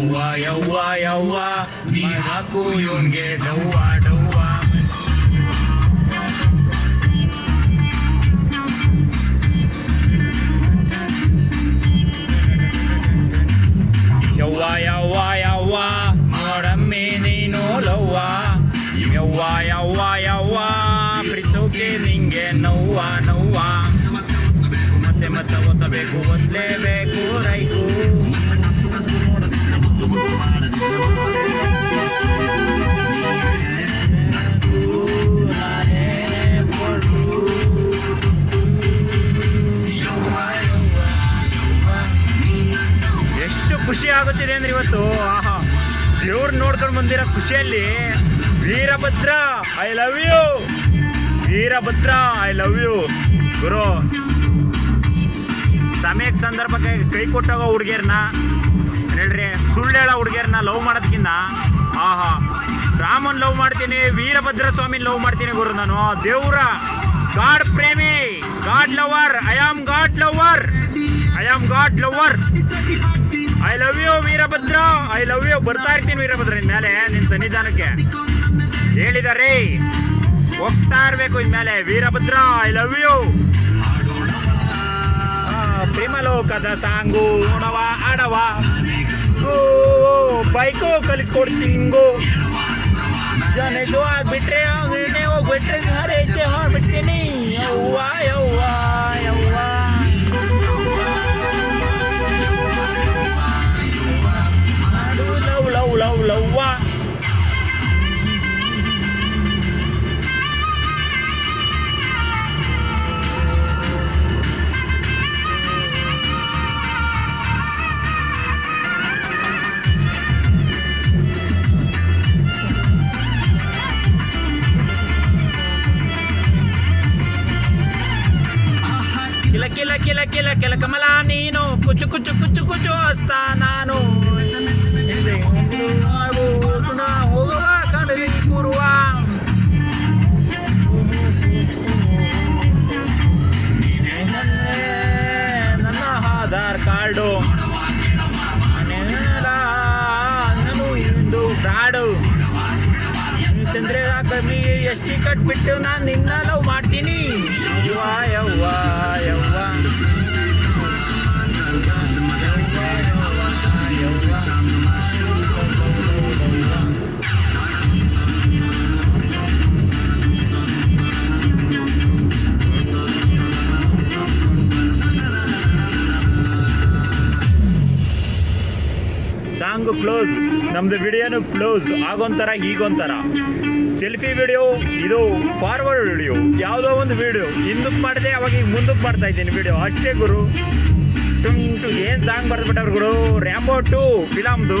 ಯವ್ವ ಯವ್ವ ಯವ್ವ, ನೀ ಹಾಕು ಇವನ್ಗೆ ಡವ್ವ ಡವ್ವ. ಯವ್ವ ಯವ್ವ ಯವ್ವ, ನೋಡಮ್ಮಿ ನೀನು ಲವ್ವ. ಯವ್ವ ಯವ್ವ ಯವ್ವ ಪ್ರೀತೋಕೆ ನಿಂಗೆ ನೋವ್ವ ನೋವ್ವ. ಮತ್ತೆ ಮತ್ತೆ ಒತ್ತಬೇಕು ಒತ್ತಲೇಬೇಕು ರೈಕು. ಖುಷಿ ಆಗುತ್ತಿದೆ ಅಂದ್ರೆ ಇವತ್ತು, ಆಹಾ, ದೇವ್ರು ನೋಡ್ಕೊಂಡು ಬಂದಿರೋ ಖುಷಿಯಲ್ಲಿ, Veerabhadra I love you Veerabhadra I love you ಗುರು, ಸಮಯಕ್ಕೆ ಸಂದರ್ಭಕ್ಕೆ ಕೈ ಕೊಟ್ಟೋಗೋ ಹುಡುಗಿಯರ್ನ ಹೇಳ್ರಿ ಸುಳ್ಳು ಹೇಳೋ ಹುಡುಗಿಯರ್ನ ಲವ್ ಮಾಡೋದಕ್ಕಿಂತ ಆಹಾ, ರಾಮನ್ ಲವ್ ಮಾಡ್ತೀನಿ, ವೀರಭದ್ರ ಸ್ವಾಮಿ ಲವ್ ಮಾಡ್ತೀನಿ ಗುರು ನಾನು. ದೇವ್ರ, ಗಾಡ್ ಪ್ರೇಮಿ. God lover I am God lover I am God lover I love you Veerabhadra I love you ಬರ್ತಾ ಇರ್ತೀನಿ ವೀರಭದ್ರ ನಿನ್ ಮೇಲೆ, ನಿನ್ ಸನ್ನಿಧಾನಕ್ಕೆ. ಹೇಳಿದಾರೆ. ಹೋಗ್ತಾ ಇರ್ಬೇಕು ಇನ್ಮೇಲೆ ವೀರಭದ್ರ ಐ ಲವ್ ಯು ಪ್ರೇಮಲೋಕದ ಸಾಂಗು, ನೋಡವ, ಆಡವ. ಬೈಕು ಕಲಿಸ್ಕೊಡ್ತಿಂಗು ಜನದು ಆಗ್ಬಿಟ್ರೆ ಅವನೇ ಹೋಗ್ಬಿಟ್ರೆ ಹಾರೈತೆ ಹೊರಬಿಡ್ತೀನಿ ಕಿಲ ಕಿಲ ಕಮಲ, ನೀನು ಕುಚು ಕುಚು ಕುಚು ಕುಚು ಹಸ್ತ ನಾನು. ಕೂರುವ. ನನ್ನ ಆಧಾರ್ ಕಾರ್ಡು. ಇಂದು ಚಂದ್ರೆ ಕಮ್ಮಿ ಎಷ್ಟಿ ಕಟ್ಬಿಟ್ಟು ನಾನು ನಿನ್ನ ಲವ್ ಮಾಡ್ತೀನಿ. ಯವ್ವ ಸಾಂಗು ಕ್ಲೋಸ್, ನಮ್ದು ವಿಡಿಯೋನು ಕ್ಲೋಸ್, ಆಗೊಂಥರ ಈಗೊಂಥರ ಸೆಲ್ಫಿ ವಿಡಿಯೋ, ಇದು ಫಾರ್ವರ್ಡ್ ವಿಡಿಯೋ, ಯಾವುದೋ ಒಂದು ವಿಡಿಯೋ. ಹಿಂದಕ್ಕೆ ಮಾಡಿದೆ, ಅವಾಗ ಈಗ ಮುಂದಕ್ಕೆ ಮಾಡ್ತಾ ಇದ್ದೀನಿ ವಿಡಿಯೋ. ಅಷ್ಟೇ ಗುರು. ಡುಂಟು ಏನು ಸಾಂಗ್ ಬರೆದ್ಬಿಟ್ಟವ್ರು ಗುಡು ರ್ಯಾಂಬೋ ಟು ಫಿಲಮ್ದು